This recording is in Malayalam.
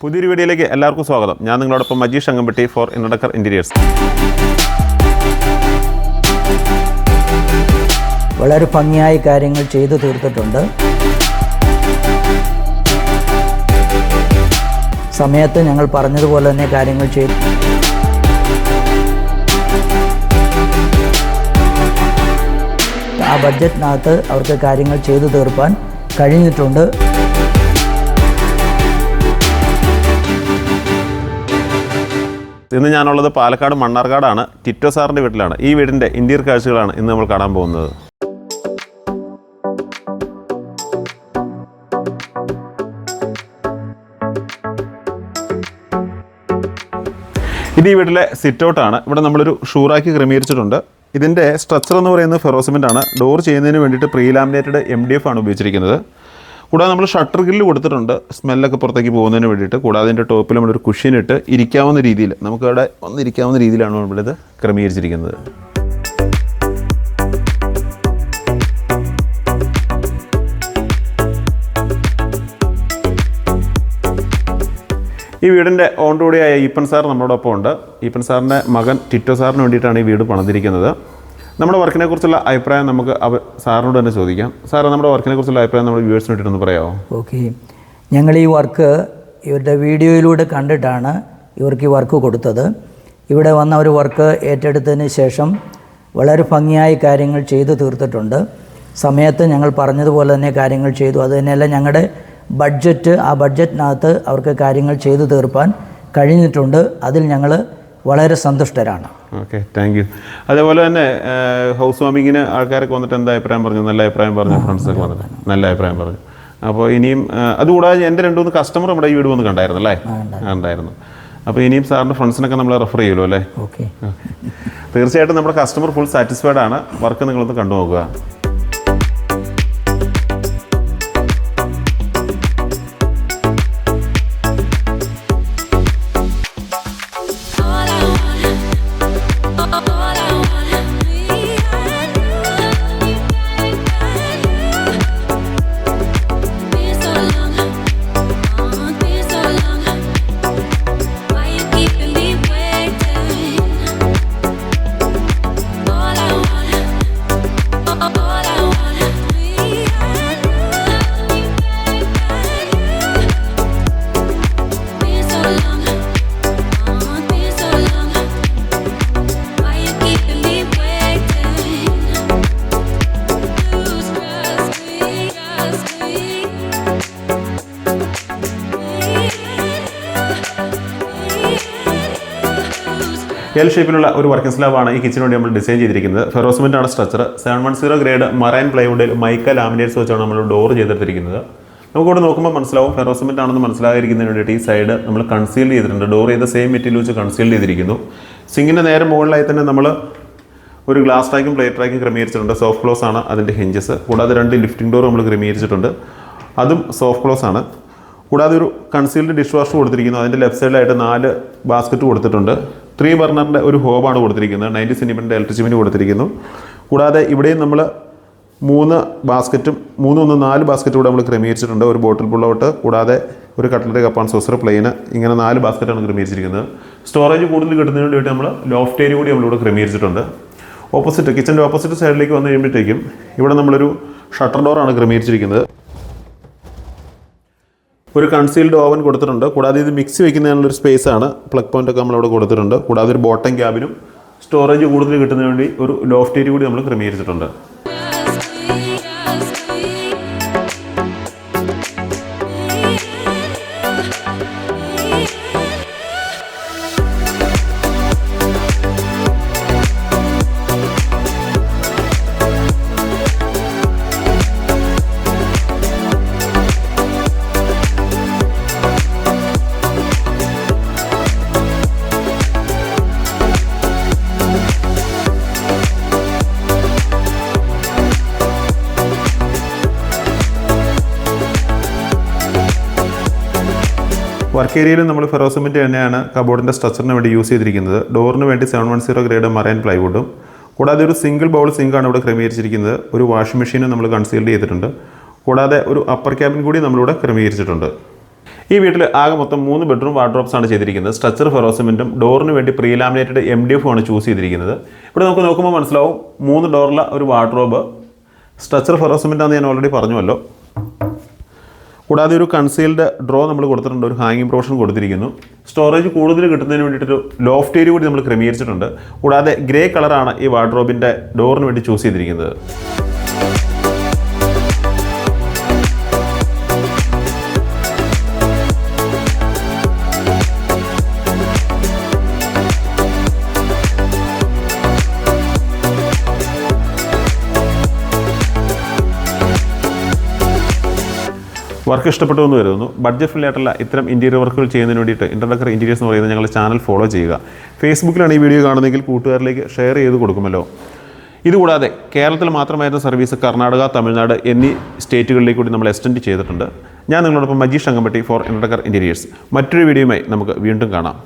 പുതിയൊരു വീഡിയോയിലേക്ക് എല്ലാവർക്കും സ്വാഗതം. ഞാൻ നിങ്ങളോടൊപ്പം Majeesh Ankampatti for Interdecor interiors വളരെ ഭംഗിയായി കാര്യങ്ങൾ ചെയ്തു തീർത്തിട്ടുണ്ട്. സമയത്ത് ഞങ്ങൾ പറഞ്ഞതുപോലെ തന്നെ കാര്യങ്ങൾ ചെയ്തു. ആ ബഡ്ജറ്റിനകത്ത് അവർക്ക് കാര്യങ്ങൾ ചെയ്തു തീർപ്പാൻ കഴിഞ്ഞിട്ടുണ്ട്. ഇന്ന് ഞാനുള്ളത് പാലക്കാട് മണ്ണാർക്കാടാണ് ടിറ്റോ സാറിന്റെ വീട്ടിലാണ്. ഈ വീടിന്റെ ഇന്റീരിയർ കാഴ്ചകളാണ് ഇന്ന് നമ്മൾ കാണാൻ പോകുന്നത്. ഇത് ഈ വീട്ടിലെ സിറ്റ് ഔട്ടാണ് ഇവിടെ നമ്മളൊരു ഷൂറാക്കി ക്രമീകരിച്ചിട്ടുണ്ട്. ഇതിന്റെ സ്ട്രക്ചർ എന്ന് പറയുന്നത് ഫെറോസിമെന്റ് ആണ്. ഡോർ ചെയ്യുന്നതിന് വേണ്ടിയിട്ട് pre laminated M D F ആണ് ഉപയോഗിച്ചിരിക്കുന്നത്. കൂടാതെ നമ്മൾ ഷട്ടർ ഗ്രില്ല് കൊടുത്തിട്ടുണ്ട്. സ്മെല്ലൊക്കെ പുറത്തേക്ക് പോകുന്നതിന് വേണ്ടിയിട്ട്. കൂടാതെ അതിന്റെ ടോപ്പിൽ നമ്മളൊരു കുഷ്യൻ ഇട്ട് ഇരിക്കാവുന്ന രീതിയിൽ നമുക്കവിടെ ഒന്ന് ഇരിക്കാവുന്ന രീതിയിലാണ് നമ്മളിത് ക്രമീകരിച്ചിരിക്കുന്നത്. ഈ വീടിന്റെ ഓൺ ഓണ്ടുകൂടിയായ ഈപ്പൻ സാർ നമ്മളോടൊപ്പം ഉണ്ട് ഈപ്പൻ സാറിന്റെ മകൻ ടിറ്റോ സാറിന് വേണ്ടിയിട്ടാണ് ഈ വീട് പണിതിരിക്കുന്നത്. നമ്മുടെ വർക്കിനെ കുറിച്ചുള്ള അഭിപ്രായം നമുക്ക് അവ സാറിനോട് തന്നെ ചോദിക്കാം. സാറ് നമ്മുടെ വർക്കിനെ കുറിച്ചുള്ള അഭിപ്രായം നമ്മുടെ വ്യൂവേഴ്സിനോട്ടൊന്ന് പറയാമോ ഓക്കെ. ഞങ്ങൾ ഈ വർക്ക് ഇവരുടെ വീഡിയോയിലൂടെ കണ്ടിട്ടാണ് ഇവർക്ക് ഈ വർക്ക് കൊടുത്തത്. ഇവിടെ വന്ന ഒരു വർക്ക് ഏറ്റെടുത്തതിന് ശേഷം വളരെ ഭംഗിയായി കാര്യങ്ങൾ ചെയ്തു തീർത്തിട്ടുണ്ട്. സമയത്ത് ഞങ്ങൾ പറഞ്ഞതുപോലെ തന്നെ കാര്യങ്ങൾ ചെയ്തു. അത് തന്നെയല്ല ഞങ്ങളുടെ ബഡ്ജറ്റ് ആ ബഡ്ജറ്റിനകത്ത് അവർക്ക് കാര്യങ്ങൾ ചെയ്തു തീർപ്പാൻ കഴിഞ്ഞിട്ടുണ്ട്. അതിൽ ഞങ്ങൾ വളരെ സന്തുഷ്ടരാണ്. ഓക്കെ താങ്ക് യു അതേപോലെ തന്നെ ഹൗസ് വാമിങ്ങിന് ആൾക്കാരൊക്കെ വന്നിട്ട് എന്താ അഭിപ്രായം പറഞ്ഞു? നല്ല അഭിപ്രായം പറഞ്ഞു ഫ്രണ്ട്സൊക്കെ വന്നിട്ട്. നല്ല അഭിപ്രായം പറഞ്ഞു. അപ്പോൾ ഇനിയും അതുകൂടാതെ എന്റെ രണ്ട് മൂന്ന് കസ്റ്റമർ നമ്മുടെ ഈ വീട് വന്ന് കണ്ടായിരുന്നു അല്ലേ? ഉണ്ടായിരുന്നു. അപ്പോൾ ഇനിയും സാറിന്റെ ഫ്രണ്ട്സിനൊക്കെ നമ്മൾ റെഫർ ചെയ്യുമല്ലോ അല്ലേ? ഓക്കെ. തീർച്ചയായിട്ടും നമ്മുടെ കസ്റ്റമർ ഫുൾ സാറ്റിസ്ഫൈഡ് ആണ്. വർക്ക് നിങ്ങളൊന്ന് കണ്ടു നോക്കുക എൽ ഷേപ്പിലുള്ള ഒരു വർക്കിംഗ് സ്ലാബാണ് ഈ കിച്ചന് വേണ്ടി നമ്മൾ ഡിസൈൻ ചെയ്തിരിക്കുന്നത്. ഫെറോസ്മെന്റ് ആണ് structure seven one zero grade marine പ്ലൈവുഡിൽ mica laminates വെച്ചാണ് നമ്മൾ ഡോർ ചെയ്തെടുത്തിരിക്കുന്നത്. നമുക്കിവിടെ നോക്കുമ്പോൾ മനസ്സിലാവും ഫെറോസ്മെന്റ് ആണെന്ന് മനസ്സിലായിരിക്കുന്നതിന് വേണ്ടിയിട്ട് ഈ സൈഡ് നമ്മൾ കൺസീൽ ചെയ്തിട്ടുണ്ട്. ഡോർ ചെയ്ത സെയിം മെറ്റീരിയൽ വെച്ച് കൺസീൽ ചെയ്തിരിക്കുന്നു. സിങ്ങിന്റെ നേരെ മുകളിലായി തന്നെ നമ്മൾ ഒരു ഗ്ലാസ് ട്രാക്കും പ്ലേറ്റ് ട്രാക്കും ക്രമീകരിച്ചിട്ടുണ്ട്. സോഫ്റ്റ് ക്ലോസ് ആണ് അതിന്റെ ഹിഞ്ചസ് കൂടാതെ രണ്ട് ലിഫ്റ്റിംഗ് ഡോർ നമ്മൾ ക്രമീകരിച്ചിട്ടുണ്ട്. അതും സോഫ്റ്റ് ക്ലോസ് ആണ്. കൂടാതെ ഒരു കൺസീൽഡ് ഡിഷ് വാഷ് കൊടുത്തിരിക്കുന്നു. അതിന്റെ ലെഫ്റ്റ് സൈഡിലായിട്ട് നാല് ബാസ്ക്കറ്റ് കൊടുത്തിട്ടുണ്ട്. ത്രീ ബർണറിന്റെ ഒരു ഹോബാണ് കൊടുത്തിരിക്കുന്നത്. നയന്റി സെന്റിമീറ്ററിന്റെ ഇലക്ട്രിസിമിന് കൊടുത്തിരിക്കുന്നു. കൂടാതെ ഇവിടെയും നമ്മൾ മൂന്ന് ബാസ്ക്കറ്റും മൂന്ന് ഒന്ന് നാല് ബാസ്ക്കറ്റ് കൂടെ നമ്മൾ ക്രമീകരിച്ചിട്ടുണ്ട്. ഒരു ബോട്ടിൽ പുള്ളൗട്ട് കൂടാതെ ഒരു കട്ട്ലറി കപ്പാൻ സോസർ പ്ലെയിന് ഇങ്ങനെ നാല് ബാസ്ക്കറ്റാണ് ക്രമീകരിച്ചിരിക്കുന്നത്. സ്റ്റോറേജ് കൂടുതൽ കിട്ടുന്നതിന് വേണ്ടിയിട്ട് നമ്മൾ ലോഫ്റ്റ് ഏരിയ കൂടി നമ്മളിവിടെ ക്രമീകരിച്ചിട്ടുണ്ട്. ഓപ്പോസിറ്റ് കിച്ചന്റെ ഓപ്പോസിറ്റ് സൈഡിലേക്ക് വന്നു കഴിയുമ്പോഴത്തേക്കും ഇവിടെ നമ്മളൊരു ഷട്ടർ ഡോറാണ് ക്രമീകരിച്ചിരിക്കുന്നത്. ഒരു കൺസീൽഡ് ഓവൻ കൊടുത്തിട്ടുണ്ട്. കൂടാതെ ഇത് മിക്സി വെക്കുന്നതിനുള്ള ഒരു സ്പേസ് ആണ്. പ്ലഗ് പോയിന്റ് ഒക്കെ നമ്മളവിടെ കൊടുത്തിട്ടുണ്ട്. കൂടാതെ ഒരു ബോട്ടം ക്യാബിനും സ്റ്റോറേജ് കൂടുതൽ കിട്ടുന്നതിന് വേണ്ടി ഒരു ലോഫ്റ്റ് ഏരിയ കൂടി നമ്മൾ ക്രമീകരിച്ചിട്ടുണ്ട്. വർക്ക് ഏരിയയിൽ നമ്മൾ ഫെറോസിമെന്റ് തന്നെയാണ് കബോർഡിന്റെ സ്ട്രക്ചറിന് വേണ്ടി യൂസ് ചെയ്തിരിക്കുന്നത്. ഡോറിന് വേണ്ടി seven one zero grade marine പ്ലൈവുഡും കൂടാതെ ഒരു സിംഗിൾ ബൗൾ സിങ്കാണ് ഇവിടെ ക്രമീകരിച്ചിരിക്കുന്നത്. ഒരു വാഷിംഗ് മെഷീനും നമ്മൾ കൺസീൽഡ് ചെയ്തിട്ടുണ്ട്. കൂടാതെ ഒരു അപ്പർ ക്യാബിൻ കൂടി നമ്മളിവിടെ ക്രമീകരിച്ചിട്ടുണ്ട്. ഈ വീട്ടിൽ ആകെ മൊത്തം മൂന്ന് ബെഡ്റൂം വാർഡ്രോബ്സ് ആണ് ചെയ്തിരിക്കുന്നത്. സ്ട്രക്ചർ ഫെറോസിമെന്റും ഡോറിന് വേണ്ടി പ്രീ ലാമിനേറ്റഡ് എം ഡി എഫും ആണ് ചൂസ് ചെയ്തിരിക്കുന്നത്. ഇവിടെ നമുക്ക് നോക്കുമ്പോൾ മനസ്സിലാവും മൂന്ന് ഡോറുള്ള ഒരു വാർഡ്രോബ് സ്ട്രക്ചർ ഫെറോസിമെന്റ് ആണെന്ന് ഞാൻ ഓൾറെഡി പറഞ്ഞുവല്ലോ. കൂടാതെ ഒരു കൺസീൽഡ് ഡ്രോ നമ്മൾ കൊടുത്തിട്ടുണ്ട് ഒരു ഹാങ്ങിങ് പ്രൊഷൻ കൊടുത്തിരിക്കുന്നു. സ്റ്റോറേജ് കൂടുതൽ കിട്ടുന്നതിന് വേണ്ടിയിട്ടൊരു ലോഫ്റ്റ് ഏരിയ കൂടി നമ്മൾ ക്രമീകരിച്ചിട്ടുണ്ട്. കൂടാതെ ഗ്രേ കളറാണ് ഈ വാർഡ്രോബിന്റെ ഡോറിന് വേണ്ടി ചൂസ് ചെയ്തിരിക്കുന്നത്. വർക്ക് ഇഷ്ടപ്പെട്ടു എന്ന് വരുന്നു ബഡ്ജറ്റ് ഫ്രീ ആയിട്ടുള്ള ഇത്തരം ഇന്റീരിയർ വർക്കുകൾ ചെയ്യുന്നതിന് വേണ്ടിയിട്ട് ഇന്റർഡക്കർ ഇന്റീരിയേഴ്സ് എന്ന് പറയുന്നത് ഞങ്ങളുടെ ചാനൽ ഫോളോ ചെയ്യുക. ഫേസ്ബുക്കിലാണ് ഈ വീഡിയോ കാണുന്നതെങ്കിൽ കൂട്ടുകാരിലേക്ക് ഷെയർ ചെയ്ത് കൊടുക്കുമല്ലോ. ഇതുകൂടാതെ കേരളത്തിൽ മാത്രമായിരുന്ന സർവീസ് കർണാടക തമിഴ്നാട് എന്നീ സ്റ്റേറ്റുകളിലേക്ക് കൂടി നമ്മൾ എക്സ്റ്റെൻഡ് ചെയ്തിട്ടുണ്ട്. ഞാൻ നിങ്ങളോടൊപ്പം Majeesh Ankampatti for Interdecor interiors മറ്റൊരു വീഡിയോയുമായി നമുക്ക് വീണ്ടും കാണാം.